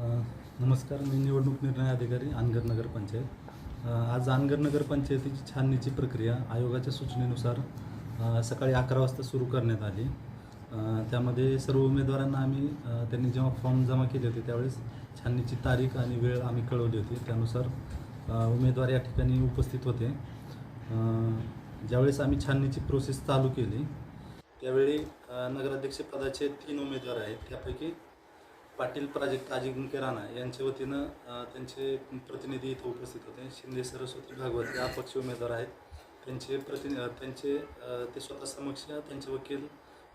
नमस्कार मी निवडणूक निर्णय अधिकारी अनगर नगर पंचायत. आज अनगर नगर पंचायतीची छाननीची प्रक्रिया आयोगाच्या सूचनेनुसार सकाळी अकरा वाजता सुरू करण्यात आली. त्यामध्ये सर्व उमेदवारांना आम्ही त्यांनी जेव्हा फॉर्म जमा केले होते त्यावेळेस छाननीची तारीख आणि वेळ आम्ही कळवली होती. त्यानुसार उमेदवार या ठिकाणी उपस्थित होते. ज्यावेळेस आम्ही छाननीची प्रोसेस चालू केली त्यावेळी नगराध्यक्षपदाचे तीन उमेदवार आहेत. त्यापैकी पाटील प्राजक्त अजिंक्य राणा यांच्या वतीनं त्यांचे प्रतिनिधी इथं उपस्थित होते. शिंदे सरस्वती भागवत हे अपक्ष उमेदवार आहेत. त्यांचे प्रतिनि त्यांचे ते स्वतः समक्ष त्यांचे वकील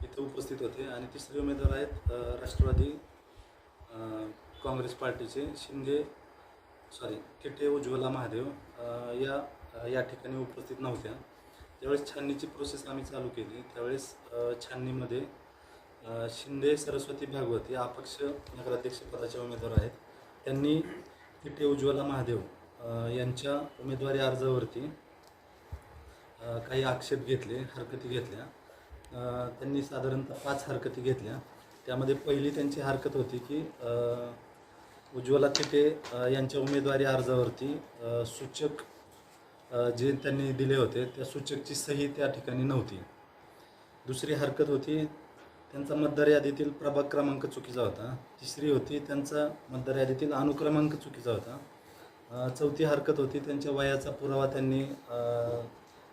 इथं उपस्थित होते. आणि तिसरे उमेदवार आहेत राष्ट्रवादी काँग्रेस पार्टीचे शिंदे सॉरी किटे उज्ज्वला महादेव या या ठिकाणी उपस्थित नव्हत्या. ज्यावेळेस छाननीची प्रोसेस आम्ही चालू केली त्यावेळेस छाननीमध्ये शिंदे सरस्वती भागवत या अपक्ष नगराध्यक्ष पदाचे उमेदवार आहेत. त्यांनी किटे उज्ज्वला महादेव यांच्या उमेदवारी अर्जावरती काही आक्षेप घेतले हरकती घेतल्या. त्यांनी साधारणतः पाच हरकती घेतल्या. त्यामध्ये पहिली त्यांची हरकत होती की उज्ज्वला तिथे यांच्या उमेदवारी अर्जावरती सूचक जे त्यांनी दिले होते त्या सूचकची सही त्या ठिकाणी नव्हती. दुसरी हरकत होती त्यांचा मतदार यादीतील प्रभाग क्रमांक चुकीचा होता. तिसरी होती त्यांचा मतदार यादीतील अनुक्रमांक चुकीचा होता. चौथी हरकत होती त्यांच्या वयाचा पुरावा त्यांनी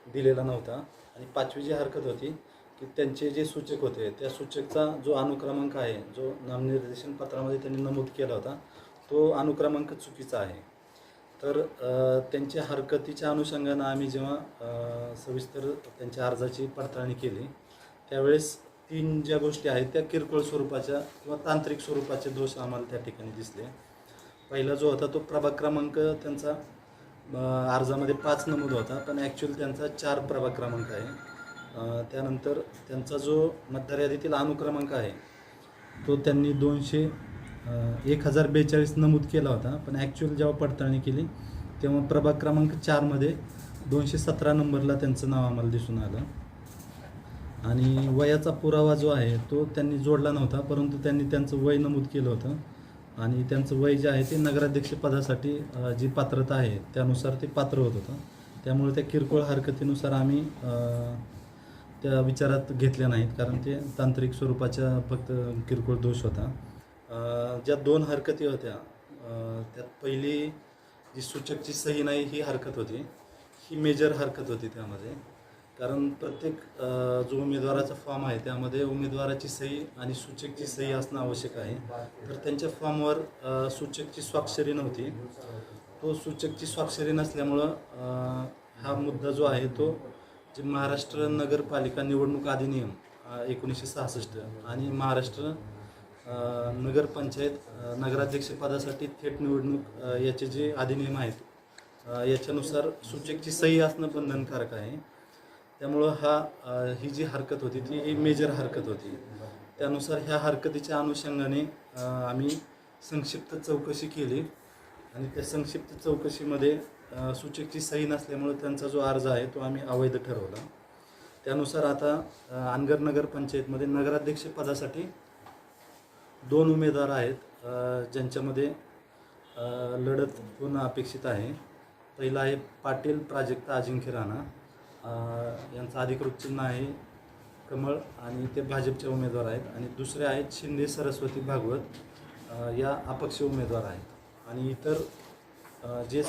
दिलेला नव्हता. आणि पाचवी जी हरकत होती की त्यांचे जे सूचक होते त्या सूचकचा जो अनुक्रमांक आहे जो नामनिर्देशन पत्रामध्ये त्यांनी नमूद केला होता तो अनुक्रमांक चुकीचा आहे. तर त्यांच्या हरकतीच्या अनुषंगानं आम्ही जेव्हा सविस्तर त्यांच्या अर्जाची पडताळणी केली त्यावेळेस तीन ज्या गोष्टी आहेत त्या किरकोळ स्वरूपाच्या किंवा तांत्रिक स्वरूपाचे दोष आम्हाला त्या ठिकाणी दिसले. पहिला जो होता तो प्रभाग क्रमांक त्यांचा अर्जामध्ये पाच नमूद होता पण ॲक्च्युअल त्यांचा चार प्रभाग क्रमांक आहे. त्यानंतर त्यांचा जो मतदार यादीतील अनुक्रमांक आहे तो त्यांनी दोनशे एक हजार बेचाळीस नमूद केला होता पण ॲक्च्युअल जेव्हा पडताळणी केली तेव्हा प्रभाग क्रमांक चारमध्ये दोनशे सतरा नंबरला त्यांचं नाव आम्हाला दिसून आलं. आणि वयाचा पुरावा जो आहे तो त्यांनी जोडला नव्हता परंतु त्यांनी त्यांचं वय नमूद केलं होतं. आणि त्यांचं वय जे आहे ते नगराध्यक्षपदासाठी जी पात्रता आहे त्यानुसार ते पात्र होत होतं. त्यामुळे त्या किरकोळ हरकतीनुसार आम्ही त्या विचारात घेतल्या नाहीत कारण ते तांत्रिक स्वरूपाच्या फक्त किरकोळ दोष होता. ज्या दोन हरकती होत्या त्यात पहिली जी सूचकची सही नाही ही हरकत होती. ही मेजर हरकत होती त्यामध्ये. कारण प्रत्येक जो उमेदवाराचा फॉर्म आहे त्यामध्ये उमेदवाराची सही आणि सूचकची सही असणं आवश्यक आहे. तर त्यांच्या फॉर्मवर सूचकची स्वाक्षरी नव्हती. तो सूचकची स्वाक्षरी नसल्यामुळं हा मुद्दा जो आहे तो जे महाराष्ट्र नगरपालिका निवडणूक अधिनियम एकोणीसशे सहासष्ट आणि महाराष्ट्र नगरपंचायत नगराध्यक्षपदासाठी थेट निवडणूक याचे जे अधिनियम आहेत याच्यानुसार सूचकची सही असणं बंधनकारक आहे. त्यामुळं हा ही जी हरकत होती ती ही मेजर हरकत होती. त्यानुसार ह्या हरकतीच्या अनुषंगाने आम्ही संक्षिप्त चौकशी केली. आणि त्या संक्षिप्त चौकशीमध्ये सूचकची सही नसल्यामुळे त्यांचा जो अर्ज आहे तो आम्ही अवैध ठरवला. त्यानुसार आता अनगर नगर पंचायतमध्ये नगराध्यक्ष पदासाठी दोन उमेदवार आहेत ज्यांच्यामध्ये लढत होणं अपेक्षित आहे. पहिला आहे पाटील प्राजक्ता अजिंक्य राणा. त्यांचं अधिकृत चिन्ह आहे कमळ आणि ते भाजपचे उमेदवार आहेत. आणि दुसरे आहेत शिंदे सरस्वती भागवत या अपक्ष उमेदवार आहेत. आणि इतर जे